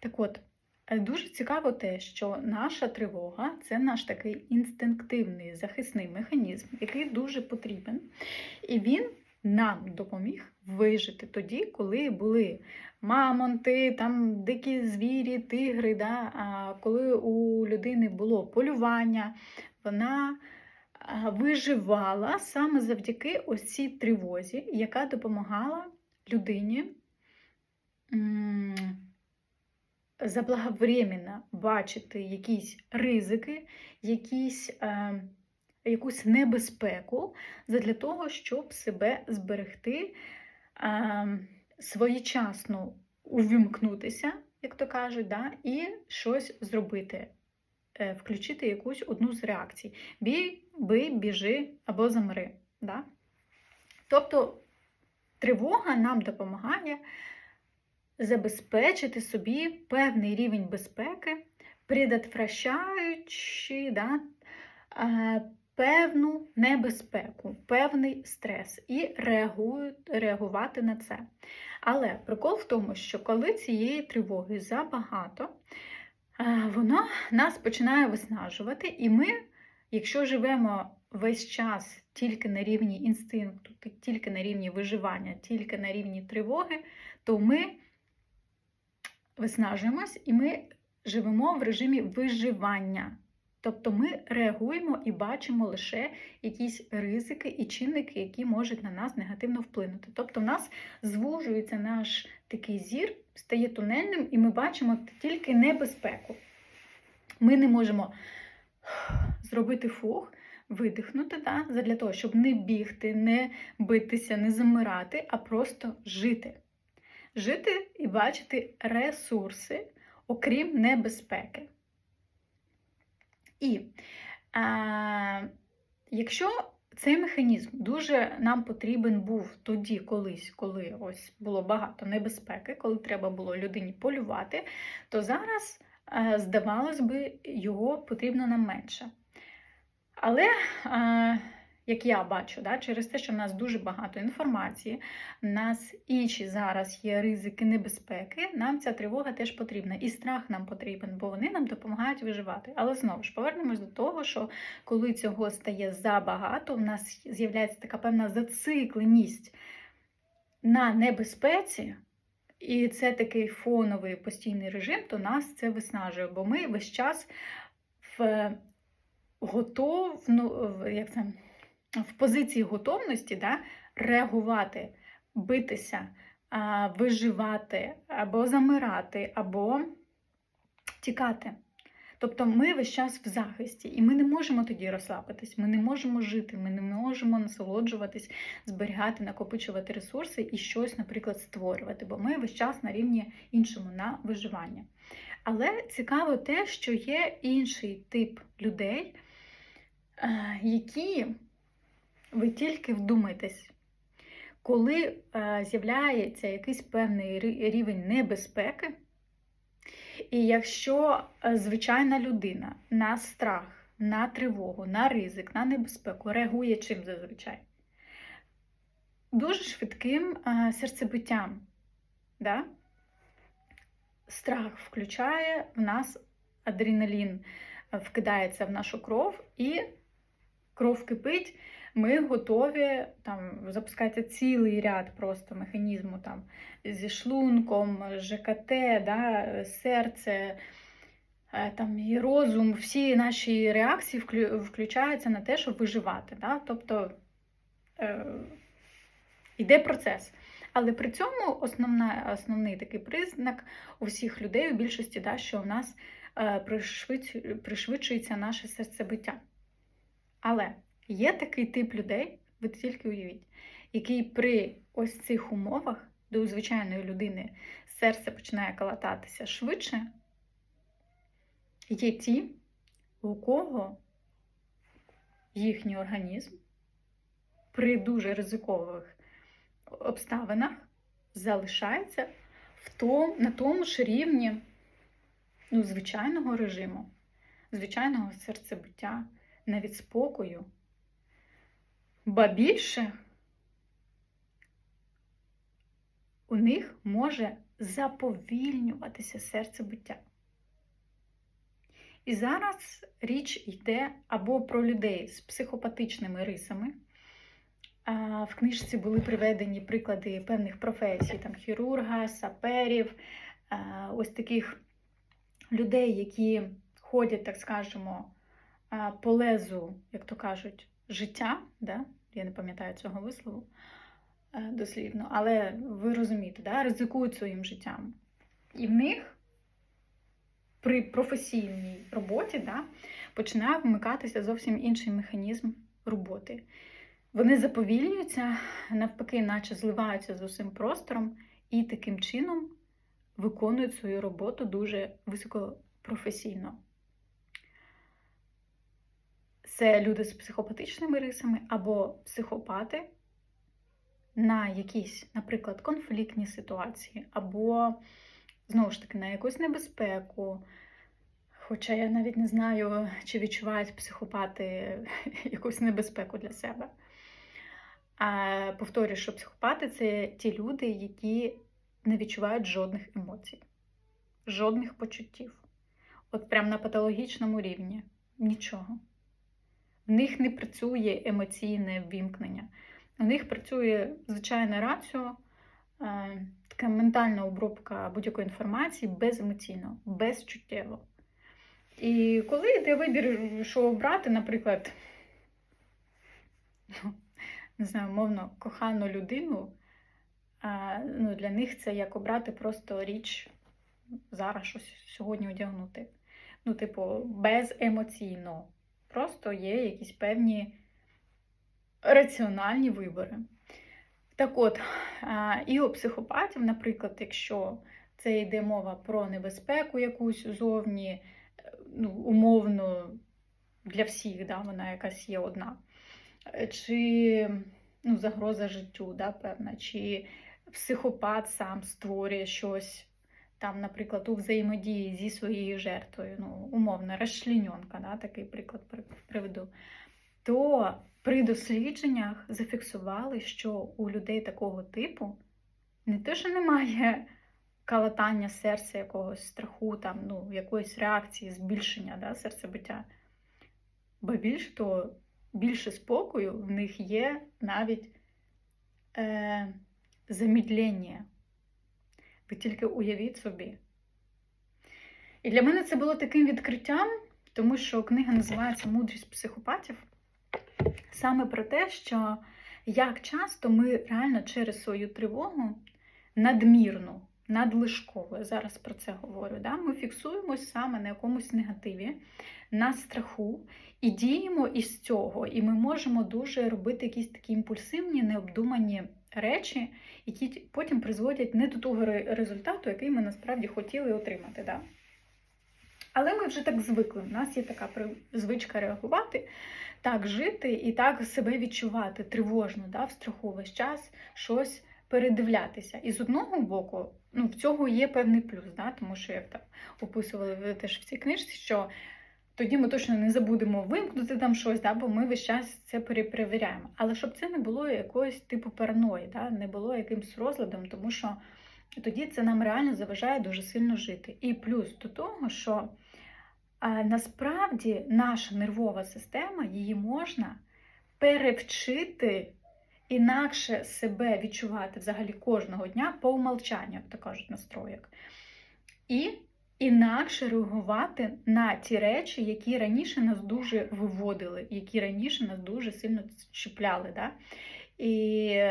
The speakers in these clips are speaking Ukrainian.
Так от, е, дуже цікаво те, що наша тривога це наш такий інстинктивний захисний механізм, який дуже потрібен. І він нам допоміг вижити тоді, коли були мамонти, там дикі звірі, тигри. Да? А коли у людини було полювання, вона виживала саме завдяки ось цій тривозі, яка допомагала людині заблаговременно бачити якісь ризики, якісь, е, якусь небезпеку для того, щоб себе зберегти, е, своєчасно увімкнутися, як то кажуть, да, і щось зробити, е, включити якусь одну з реакцій: бій, бий, біжи або замри. Да? Тобто тривога нам допомагає забезпечити собі певний рівень безпеки, предотвращаючи да, певну небезпеку, певний стрес і реагувати на це. Але прикол в тому, що коли цієї тривоги забагато, вона нас починає виснажувати, і ми, якщо живемо весь час тільки на рівні інстинкту, тільки на рівні виживання, тільки на рівні тривоги, то ми виснажуємось і ми живемо в режимі виживання. Тобто ми реагуємо і бачимо лише якісь ризики і чинники, які можуть на нас негативно вплинути. Тобто в нас звужується наш такий зір, стає тунельним, і ми бачимо тільки небезпеку. Ми не можемо зробити фух, видихнути, да, для того, щоб не бігти, не битися, не замирати, а просто жити. Жити і бачити ресурси, окрім небезпеки. І а, якщо цей механізм дуже нам потрібен був тоді, колись, коли ось було багато небезпеки, коли треба було людині полювати, то зараз, а, здавалось би, його потрібно нам менше. Але, а, як я бачу, да, через те, що в нас дуже багато інформації, в нас інші зараз є ризики небезпеки, нам ця тривога теж потрібна. І страх нам потрібен, бо вони нам допомагають виживати. Але знову ж повернемось до того, що коли цього стає забагато, в нас з'являється така певна зацикленість на небезпеці. І це такий фоновий постійний режим, то нас це виснажує, бо ми весь час в готовну, як це, в позиції готовності да, реагувати, битися, виживати, або замирати, або тікати. Тобто ми весь час в захисті, і ми не можемо тоді розслабитись, ми не можемо жити, ми не можемо насолоджуватись, зберігати, накопичувати ресурси і щось, наприклад, створювати, бо ми весь час на рівні іншому на виживання. Але цікаво те, що є інший тип людей, які ви тільки вдумайтесь, коли з'являється якийсь певний рівень небезпеки, і якщо звичайна людина на страх, на тривогу, на ризик, на небезпеку реагує чим зазвичай? Дуже швидким серцебиттям. Да? Страх включає в нас адреналін, вкидається в нашу кров, і кров кипить, ми готові там запускається цілий ряд просто механізму там зі шлунком, ЖКТ, да, серце, там і розум, всі наші реакції включаються на те, щоб виживати. Да? Тобто е, йде процес. Але при цьому основна, основний такий признак у всіх людей, у більшості, да, що у нас е, пришвидшується наше серцебиття. Але є такий тип людей, ви тільки уявіть, який при ось цих умовах, у звичайної людини серце починає калататися швидше, є ті, у кого їхній організм при дуже ризикових обставинах залишається в том, на тому ж рівні ну, звичайного режиму, звичайного серцебиття, навіть спокою. Ба більше у них може заповільнюватися серцебиття. І зараз річ йде або про людей з психопатичними рисами. В книжці були приведені приклади певних професій, там хірурга, саперів, ось таких людей, які ходять, так скажемо, по лезу, як то кажуть, життя. Да? Я не пам'ятаю цього вислову е, дослівно, але ви розумієте, да? ризикують своїм життям. І в них при професійній роботі да, починає вмикатися зовсім інший механізм роботи. Вони заповільнюються, навпаки, наче зливаються з усім простором і таким чином виконують свою роботу дуже високопрофесійно. Це люди з психопатичними рисами або психопати на якісь, наприклад, конфліктні ситуації, або, знову ж таки, на якусь небезпеку. Хоча я навіть не знаю, чи відчувають психопати якусь небезпеку для себе. А повторюю, що психопати це ті люди, які не відчувають жодних емоцій, жодних почуттів. От прям на патологічному рівні нічого. В них не працює емоційне ввімкнення. У них працює звичайна раціо, е, така ментальна обробка будь-якої інформації беземоційно, безчуттєво. І коли йде вибір, що обрати, наприклад, не знаю, мовно, кохану людину, ну, для них це як обрати просто річ зараз щось сьогодні одягнути. Ну, типу, беземоційно. Просто є якісь певні раціональні вибори. Так от, і у психопатів, наприклад, якщо це йде мова про небезпеку якусь зовні, ну, умовно для всіх, да, вона якась є одна, чи ну, загроза життю, да, певна, чи психопат сам створює щось. Там, наприклад, у взаємодії зі своєю жертвою, ну, умовно, розчленьонка, да, такий приклад приведу, то при дослідженнях зафіксували, що у людей такого типу не те, що немає калатання серця якогось страху, там, ну, якоїсь реакції, збільшення да, серцебиття, бо більш того, більше спокою в них є навіть е, замідлення. Ви тільки уявіть собі. І для мене це було таким відкриттям, тому що книга називається Мудрість психопатів. Саме про те, що як часто ми реально через свою тривогу надмірну, надлишково, я зараз про це говорю, да? ми фіксуємось саме на якомусь негативі, на страху і діємо із цього. І ми можемо дуже робити якісь такі імпульсивні, необдумані речі, які потім призводять не до того результату, який ми насправді хотіли отримати. Да? Але ми вже так звикли. У нас є така звичка реагувати, так жити і так себе відчувати тривожно, да, в страху весь час щось передивлятися. І з одного боку, ну, в цього є певний плюс, да, тому що, як там описували ви теж в цій книжці, що тоді ми точно не забудемо вимкнути там щось, да, бо ми весь час це перепровіряємо. Але щоб це не було якоїсь типу параної, да, не було якимось розладом, тому що тоді це нам реально заважає дуже сильно жити. І плюс до того, що а, насправді наша нервова система, її можна перевчити інакше себе відчувати взагалі кожного дня по умолчанню, як то кажуть, настроєк. І інакше реагувати на ті речі, які раніше нас дуже виводили, які раніше нас дуже сильно чіпляли. Да? І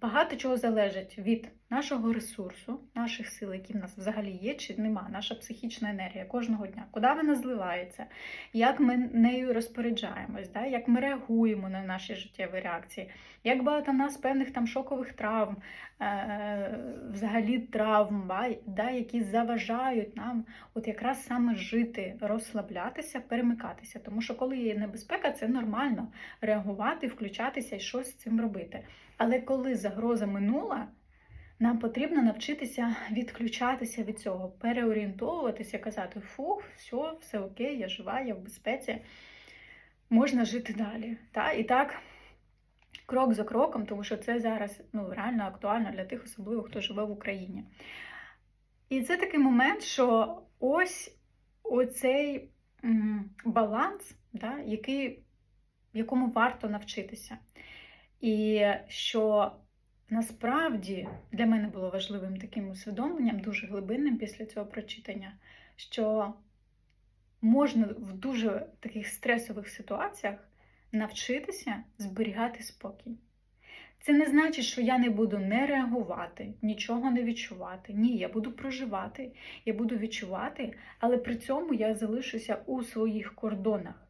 багато чого залежить від нашого ресурсу, наших сил, які в нас взагалі є, чи нема, наша психічна енергія кожного дня, куди вона зливається, як ми нею розпоряджаємось, да? як ми реагуємо на наші життєві реакції, як багато в нас певних там шокових травм, е- взагалі травм, да? які заважають нам от якраз саме жити, розслаблятися, перемикатися. Тому що, коли є небезпека, це нормально реагувати, включатися і щось з цим робити. Але коли загроза минула, нам потрібно навчитися відключатися від цього, переорієнтовуватися, казати, фух, все, все окей, я жива, я в безпеці, можна жити далі. Та? І так, крок за кроком, тому що це зараз ну, реально актуально для тих, особливо, хто живе в Україні. І це такий момент, що ось оцей баланс, да, який, якому варто навчитися. І що насправді для мене було важливим таким усвідомленням, дуже глибинним після цього прочитання, що можна в дуже таких стресових ситуаціях навчитися зберігати спокій. Це не значить, що я не буду не реагувати, нічого не відчувати. Ні, я буду проживати, я буду відчувати, але при цьому я залишуся у своїх кордонах.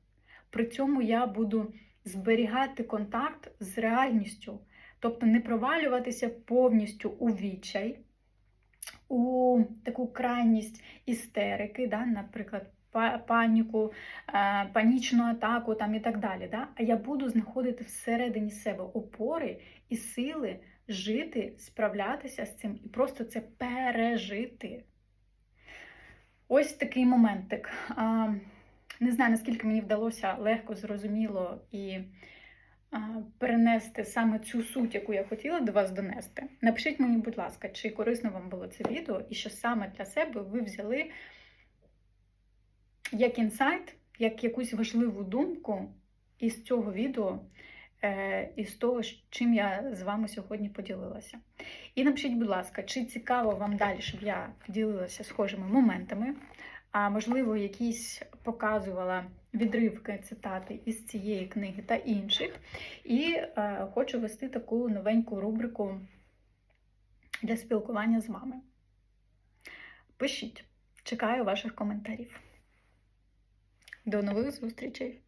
При цьому я буду зберігати контакт з реальністю, тобто не провалюватися повністю у відчай, у таку крайність істерики, да, наприклад, паніку, е, панічну атаку там, і так далі. Да? А я буду знаходити всередині себе опори і сили жити, справлятися з цим і просто це пережити. Ось такий моментик. Не знаю, наскільки мені вдалося легко, зрозуміло і перенести саме цю суть, яку я хотіла до вас донести. Напишіть мені, будь ласка, чи корисно вам було це відео, і що саме для себе ви взяли як інсайт, як якусь важливу думку із цього відео, е, із того, чим я з вами сьогодні поділилася. І напишіть, будь ласка, чи цікаво вам далі, щоб я ділилася схожими моментами, а можливо, якісь показувала відривки цитати із цієї книги та інших. І е, хочу вести таку новеньку рубрику для спілкування з вами. Пишіть, чекаю ваших коментарів. До нових зустрічей!